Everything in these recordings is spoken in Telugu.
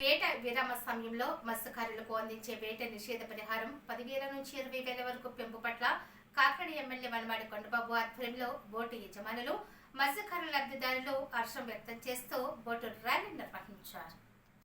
వేట విరామ సమయంలో మత్స్యకారులకు అందించే వేట నిషేధ పరిహారం పదివేల నుంచి ఇరవై వేల వరకు పెంపు పట్ల కాకినాడ ఎమ్మెల్యే వనమాడి కొండబాబు ఆధ్వర్యంలో బోటు యజమానులు మత్స్యకారుల లబ్ధిదారులు హర్షం వ్యక్తం చేస్తూ బోటు ర్యాలీ నిర్వహించారు.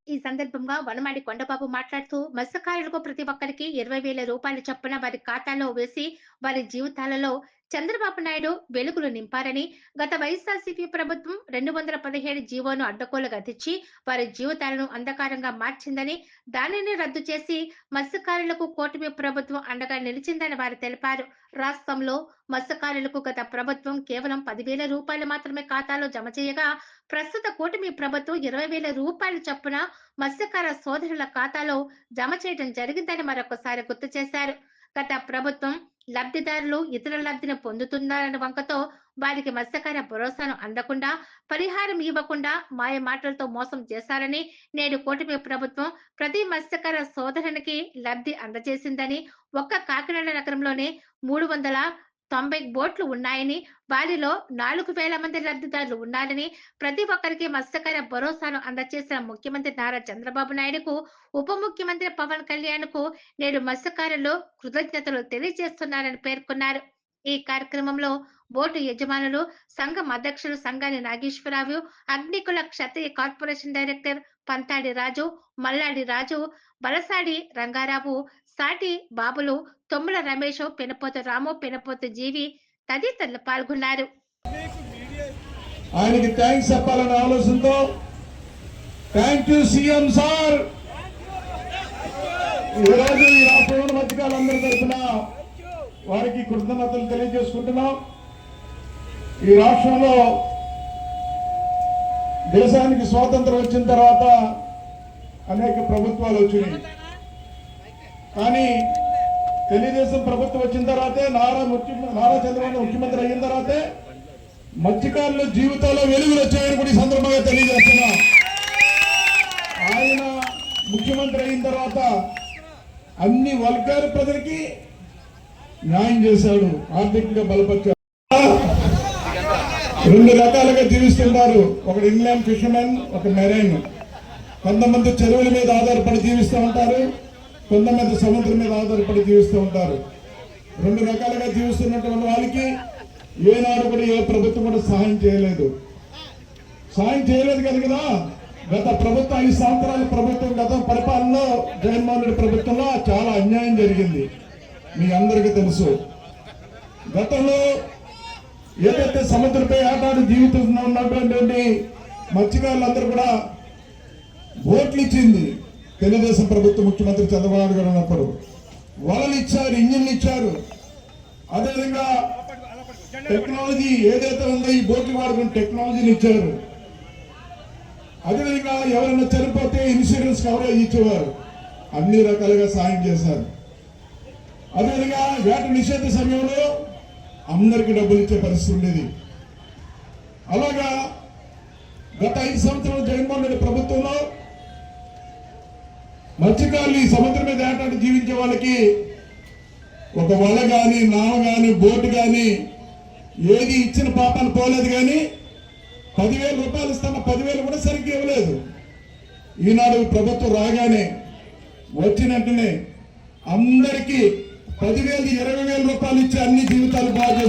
ఈ సందర్భంగా వనమాడి కొండబాబు మాట్లాడుతూ మత్స్యకారులకు ప్రతి ఒక్కరికి ఇరవై వేల రూపాయల చొప్పున వారి ఖాతాలో వేసి వారి జీవితాలలో చంద్రబాబు నాయుడు వెలుగులు నింపారని గత వైఎస్ఆర్సీపీ ప్రభుత్వం రెండు వందల పదిహేడు జీవోను అడ్డకోలుగా తెచ్చి వారి జీవితాలను అంధకారంగా మార్చిందని దానిని రద్దు చేసి మత్స్యకారులకు కూటమి ప్రభుత్వం అండగా నిలిచిందని వారు తెలిపారు. రాష్ట్రంలో మత్స్యకారులకు గత ప్రభుత్వం కేవలం పదివేల రూపాయలు మాత్రమే ఖాతాలో జమ చేయగా ప్రస్తుత కూటమి ప్రభుత్వం ఇరవై వేల రూపాయల చొప్పున మత్స్యకార సోదరుల ఖాతాలో జమ చేయడం జరిగిందని మరొకసారి గుర్తు చేశారు. గత ప్రభుత్వం లబ్ధిదారులు ఇతర లబ్ధిని పొందుతున్నారన్న వంకతో వారికి మత్స్యకార భరోసాను అందకుండా పరిహారం ఇవ్వకుండా మాయ మాటలతో మోసం చేశారని నేడు కూటమి ప్రభుత్వం ప్రతి మత్స్యకార సోదరునికి లబ్ధి అందజేసిందని ఒక్క కాకినాడ నగరంలోనే మూడు వందల తొంభై బోట్లు ఉన్నాయని వారిలో నాలుగు వేల మంది లబ్ధిదారులు ఉన్నారని ప్రతి ఒక్కరికి మత్స్యకార భరోసాను అందజేసిన ముఖ్యమంత్రి నారా చంద్రబాబు నాయుడుకు ఉప ముఖ్యమంత్రి పవన్ కళ్యాణ్కు నేడు మత్స్యకారులు కృతజ్ఞతలు తెలియజేస్తున్నారని పేర్కొన్నారు. ఈ కార్యక్రమంలో బోటు యజమానులు సంఘం అధ్యక్షులు సంగాని నాగేశ్వరరావు అగ్నికుల క్షత్రియ కార్పొరేషన్ డైరెక్టర్ పంతాడి రాజు మల్లాడి రాజు బలసాడి రంగారావు సాటి బాబులు తొమ్ముల రమేష్ పెనపోత రాము పెనపోత జీవి తదితరులు పాల్గొన్నారు. ఆయనకి థ్యాంక్స్ చెప్పాలనే ఆలోచనతో థ్యాంక్ యూ సీఎం సార్ ఈరోజు ఈ రాష్ట్రంలో మధ్యకాలందరి తరఫున వారికి కృతజ్ఞతలు తెలియజేసుకుంటున్నాం. ఈ రాష్ట్రంలో దేశానికి స్వాతంత్రం వచ్చిన తర్వాత అనేక ప్రభుత్వాలు వచ్చినాయి. కానీ తెలుగుదేశం ప్రభుత్వం వచ్చిన తర్వాతే నారా ముఖ్యమ నారా చంద్రబాబు ముఖ్యమంత్రి అయిన తర్వాతే మత్స్యకారుల జీవితాల్లో వెలుగులు వచ్చాయని కూడా ఈ సందర్భంగా తెలియజేస్తున్నా. ఆయన ముఖ్యమంత్రి అయిన తర్వాత అన్ని వర్గాల ప్రజలకి న్యాయం చేశాడు ఆర్థికంగా బలపరిచాడు. రెండు రకాలుగా జీవిస్తుంటారు. ఒకటి ఇంగ్లాండ్ ఫిషర్మెన్ ఒక మెరైన్. కొంతమంది చెరువుల మీద ఆధారపడి జీవిస్తూ ఉంటారు. కొంతమంది సముద్రం మీద ఆధారపడి జీవిస్తూ ఉంటారు. రెండు రకాలుగా జీవిస్తున్నటువంటి వాళ్ళకి ఏనాడు కూడా ఏ ప్రభుత్వం కూడా సహాయం చేయలేదు. సాయం చేయలేదు కదా కదా? గత ప్రభుత్వం ఐదు సంవత్సరాల ప్రభుత్వం గత పరిపాలనలో జగన్మోహన్ రెడ్డి ప్రభుత్వంలో చాలా అన్యాయం జరిగింది. మీ అందరికీ తెలుసు. గతంలో ఏదైతే సముద్రపై ఆటాడు జీవితంలో ఉన్నటువంటి మత్స్యకారులందరూ కూడా ఓట్లు ఇచ్చింది తెలుగుదేశం ప్రభుత్వం ముఖ్యమంత్రి చంద్రబాబు నాయుడు గారు ఉన్నప్పుడు వలలు ఇచ్చారు ఇంజిన్లు ఇచ్చారు. అదేవిధంగా టెక్నాలజీ ఏదైతే ఉందో ఈ బోట్లు వాడుకున్న టెక్నాలజీని ఇచ్చారు. అదేవిధంగా ఎవరైనా చనిపోతే ఇన్సూరెన్స్ కవరేజ్ ఇచ్చేవారు. అన్ని రకాలుగా సాయం చేశారు. అదేవిధంగా వేట నిషేధ సమయంలో అందరికీ డబ్బులు ఇచ్చే పరిస్థితి ఉండేది. అలాగా గత ఐదు సంవత్సరాలు జగన్మోహన్ రెడ్డి ప్రభుత్వంలో మత్స్యకారులు ఈ సముద్రం మీద ఏటాటి జీవించే వాళ్ళకి ఒక వల కానీ నావ కానీ బోటు కానీ ఏది ఇచ్చిన పాపాలు పోలేదు కానీ పదివేల రూపాయలు ఇస్తాన పదివేలు కూడా సరిగ్గా ఇవ్వలేదు. ఈనాడు ప్రభుత్వం రాగానే వచ్చిన వెంటనే అందరికీ పదివేలు ఇరవై వేల రూపాయలు ఇచ్చి అన్ని జీవితాలు బాగా